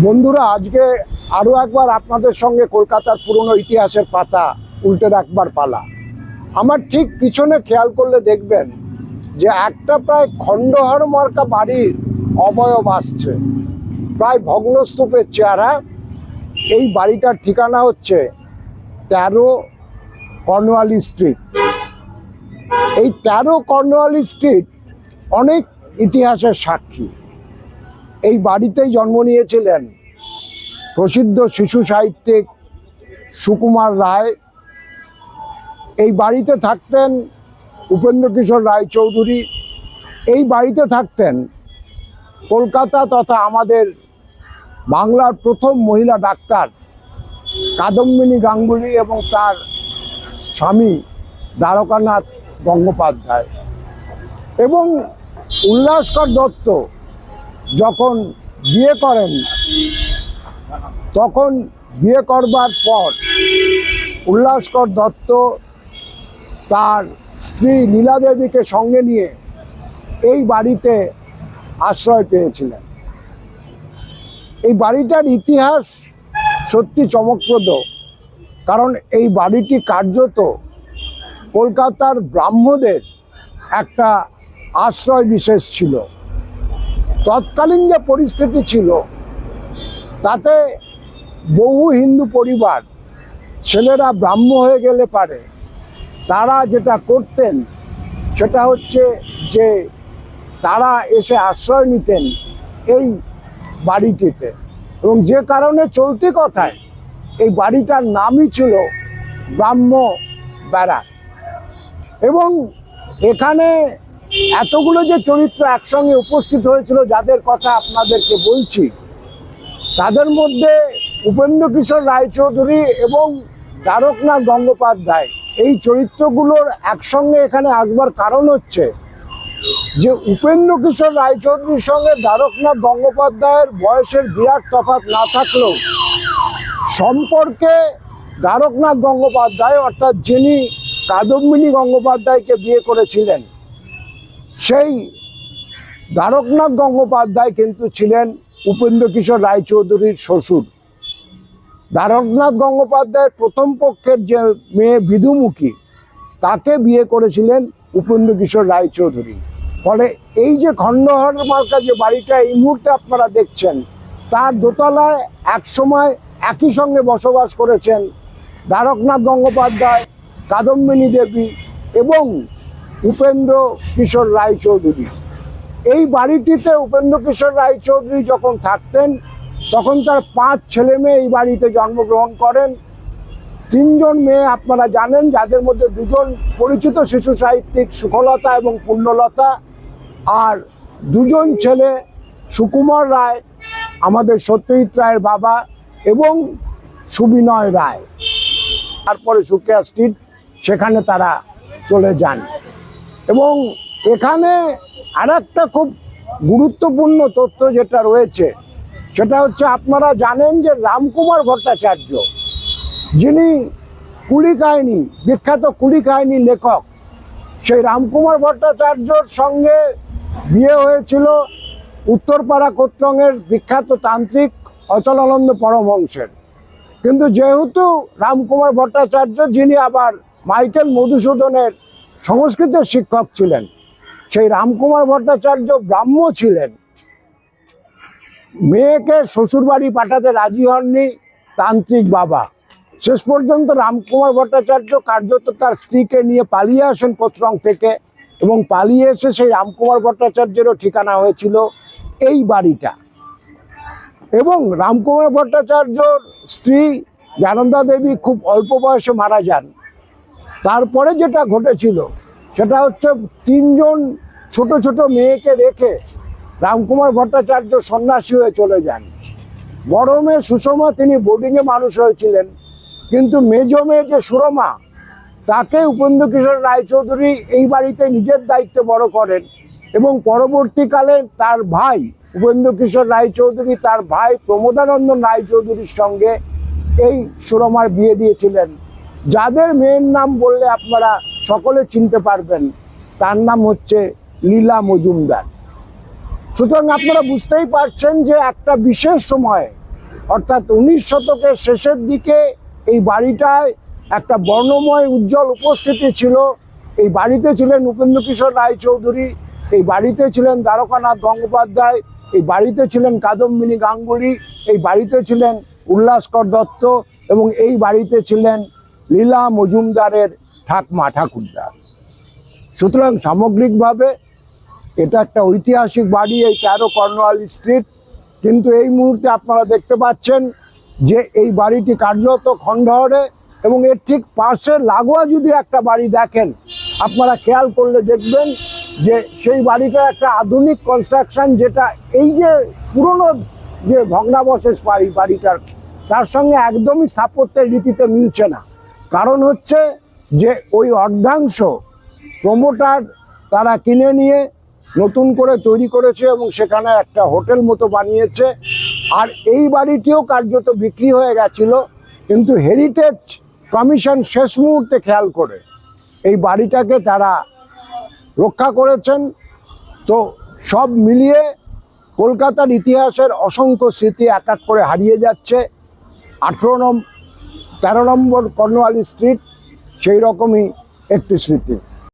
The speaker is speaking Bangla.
বন্ধুরা, আজকে আরও একবার আপনাদের সঙ্গে কলকাতার পুরনো ইতিহাসের পাতা উল্টে রাখবার পালা। আমার ঠিক পিছনে খেয়াল করলে দেখবেন যে একটা প্রায় খণ্ডহর মার্কা বাড়ির অবয়ব আসছে। প্রায় ভগ্নস্তূপের চেহারা। এই বাড়িটার ঠিকানা হচ্ছে তেরো কর্নওয়ালি স্ট্রিট। এই তেরো কর্নওয়ালি স্ট্রিট অনেক ইতিহাসের সাক্ষী। এই বাড়িতেই জন্ম নিয়েছিলেন প্রসিদ্ধ শিশু সাহিত্যিক সুকুমার রায়। এই বাড়িতে থাকতেন উপেন্দ্র কিশোর রায়চৌধুরী। এই বাড়িতে থাকতেন কলকাতা তথা আমাদের বাংলার প্রথম মহিলা ডাক্তার কাদম্বিনী গাঙ্গুলি এবং তার স্বামী দ্বারকানাথ গঙ্গোপাধ্যায় এবং উল্লাসকর দত্ত যখন বিয়ে করেন, তখন বিয়ে করবার পর উল্লাসকর দত্ত তার স্ত্রী লীলা দেবীকে সঙ্গে নিয়ে এই বাড়িতে আশ্রয় পেয়েছিলেন। এই বাড়িটার ইতিহাস সত্যি চমকপ্রদ, কারণ এই বাড়িটি কার্যত কলকাতার ব্রাহ্মদের একটা আশ্রয় বিশেষ ছিল। তৎকালীন যে পরিস্থিতি ছিল, তাতে বহু হিন্দু পরিবার, ছেলেরা ব্রাহ্ম হয়ে গেলে পারে, তারা যেটা করতেন, সেটা হচ্ছে যে তারা এসে আশ্রয় নিতেন এই বাড়িটিতে। এবং যে কারণে চলতি কথায় এই বাড়িটার নামই ছিল ব্রাহ্ম ব্যারাক এবং এখানে এতগুলো যে চরিত্র একসঙ্গে উপস্থিত হয়েছিল, যাদের কথা আপনাদেরকে বলছি, তাদের মধ্যে উপেন্দ্র কিশোর রায়চৌধুরী এবং দ্বারকনাথ গঙ্গোপাধ্যায়, এই চরিত্রগুলোর একসঙ্গে এখানে আসবার কারণ হচ্ছে যে উপেন্দ্র কিশোর রায়চৌধুরীর সঙ্গে দ্বারকনাথ গঙ্গোপাধ্যায়ের বয়সের বিরাট তফাৎ না থাকলেও সম্পর্কে দ্বারকনাথ গঙ্গোপাধ্যায়, অর্থাৎ যিনি কাদম্বিনী গঙ্গোপাধ্যায়কে বিয়ে করেছিলেন সেই দ্বারকনাথ গঙ্গোপাধ্যায় কিন্তু ছিলেন উপেন্দ্র কিশোর রায়চৌধুরীর শ্বশুর। দ্বারকনাথ গঙ্গোপাধ্যায়ের প্রথম পক্ষের যে মেয়ে বিধুমুখী তাকে বিয়ে করেছিলেন উপেন্দ্র কিশোর রায়চৌধুরী। ফলে এই যে খণ্ডহর মার্কা যে বাড়িটা, এই মুহূর্তে আপনারা দেখছেন, তার দোতলায় একসময় একই সঙ্গে বসবাস করেছেন দ্বারকনাথ গঙ্গোপাধ্যায়, কাদম্বিনী দেবী এবং উপেন্দ্র কিশোর রায়চৌধুরী এই বাড়িটিতে উপেন্দ্র কিশোর রায়চৌধুরী যখন থাকতেন, তখন তার পাঁচ ছেলে মেয়ে এই বাড়িতে জন্মগ্রহণ করেন। তিনজন মেয়ে আপনারা জানেন, যাদের মধ্যে দুজন পরিচিত শিশু সাহিত্যিক সুখলতা এবং পুণ্যলতা, আর দুজন ছেলে সুকুমার রায়, আমাদের সত্যজিৎ রায়ের বাবা এবং সুবিনয় রায়। তারপরে সুকিয়া স্ট্রিট, সেখানে তারা চলে যান। এবং এখানে আর খুব গুরুত্বপূর্ণ তথ্য যেটা রয়েছে, সেটা হচ্ছে আপনারা জানেন যে রামকুমার ভট্টাচার্য, যিনি কুলি কাহিনী বিখ্যাত কুলি কাহিনী লেখক, সেই রামকুমার ভট্টাচার্যর সঙ্গে বিয়ে হয়েছিল উত্তরপাড়া কোত্রঙের বিখ্যাত তান্ত্রিক অচলানন্দ পরমহংসের। কিন্তু যেহেতু রামকুমার ভট্টাচার্য, যিনি আবার মাইকেল মধুসূদনের সংস্কৃতের শিক্ষক ছিলেন। সেই রামকুমার ভট্টাচার্য ব্রাহ্ম ছিলেন। মেয়েকে শ্বশুরবাড়ি পাঠাতে রাজি হননি তান্ত্রিক বাবা। শেষ পর্যন্ত রামকুমার ভট্টাচার্য কার্যত তার স্ত্রীকে নিয়ে পালিয়ে আসেন কোত্রং থেকে এবং পালিয়ে এসে সেই রামকুমার ভট্টাচার্যেরও ঠিকানা হয়েছিল এই বাড়িটা। এবং রামকুমার ভট্টাচার্যর স্ত্রী জ্ঞানন্দা দেবী খুব অল্প বয়সে মারা যান। তারপরে যেটা ঘটেছিল, সেটা হচ্ছে তিনজন ছোট ছোট মেয়েকে রেখে রামকুমার ভট্টাচার্য সন্ন্যাসী হয়ে চলে যান। বড় মেয়ে সুষমা তিনি বোর্ডিংয়ে মানুষ হয়েছিলেন, কিন্তু মেজ মেয়ে যে সুরমা, তাকে উপেন্দ্র কিশোর রায়চৌধুরী এই বাড়িতে নিজের দায়িত্বে বড় করেন এবং পরবর্তীকালে তার ভাই উপেন্দ্র কিশোর রায়চৌধুরী, তার ভাই প্রমোদানন্দন রায়চৌধুরীর সঙ্গে এই সুরমার বিয়ে দিয়েছিলেন। যাদের মেয়ের নাম বললে আপনারা সকলে চিনতে পারবেন, তার নাম হচ্ছে লীলা মজুমদার। সুতরাং আপনারা বুঝতেই পারছেন যে একটা বিশেষ সময়ে, অর্থাৎ উনিশ শতকের শেষের দিকে এই বাড়িটায় একটা বর্ণময় উজ্জ্বল উপস্থিতি ছিল। এই বাড়িতে ছিলেন উপেন্দ্র কিশোর রায়চৌধুরী, এই বাড়িতে ছিলেন দ্বারকানাথ গঙ্গোপাধ্যায়, এই বাড়িতে ছিলেন কাদম্বিনী গাঙ্গুলি, এই বাড়িতে ছিলেন উল্লাসকর দত্ত এবং এই বাড়িতে ছিলেন লীলা মজুমদারের ঠাকমা ঠাকুরদা। সুতরাং সামগ্রিকভাবে এটা একটা ঐতিহাসিক বাড়ি এই তেরো কর্নওয়ালি স্ট্রিট। কিন্তু এই মুহূর্তে আপনারা দেখতে পাচ্ছেন যে এই বাড়িটি কার্যত খণ্ডহরে এবং এর ঠিক পাশে লাগোয়া যদি একটা বাড়ি দেখেন, আপনারা খেয়াল করলে দেখবেন যে সেই বাড়িটা একটা আধুনিক কনস্ট্রাকশন যেটা এই যে পুরনো যে ভগ্নাবশেষ বাড়ি, বাড়িটার, তার সঙ্গে একদমই স্থাপত্যের রীতিতে মিলছে না। কারণ হচ্ছে যে ওই অর্ধাংশ প্রমোটার তারা কিনে নিয়ে নতুন করে তৈরি করেছে এবং সেখানে একটা হোটেল মতো বানিয়েছে। আর এই বাড়িটিও কার্যত বিক্রি হয়ে গেছিল, কিন্তু হেরিটেজ কমিশন শেষ মুহূর্তে খেয়াল করে এই বাড়িটাকে তারা রক্ষা করেছেন। তো সব মিলিয়ে কলকাতার ইতিহাসের অসংখ্য স্মৃতি এক এক করে হারিয়ে যাচ্ছে। আঠেরো তেরো নম্বর কর্নওয়ালি স্ট্রিট সেই রকমই একটি স্মৃতি।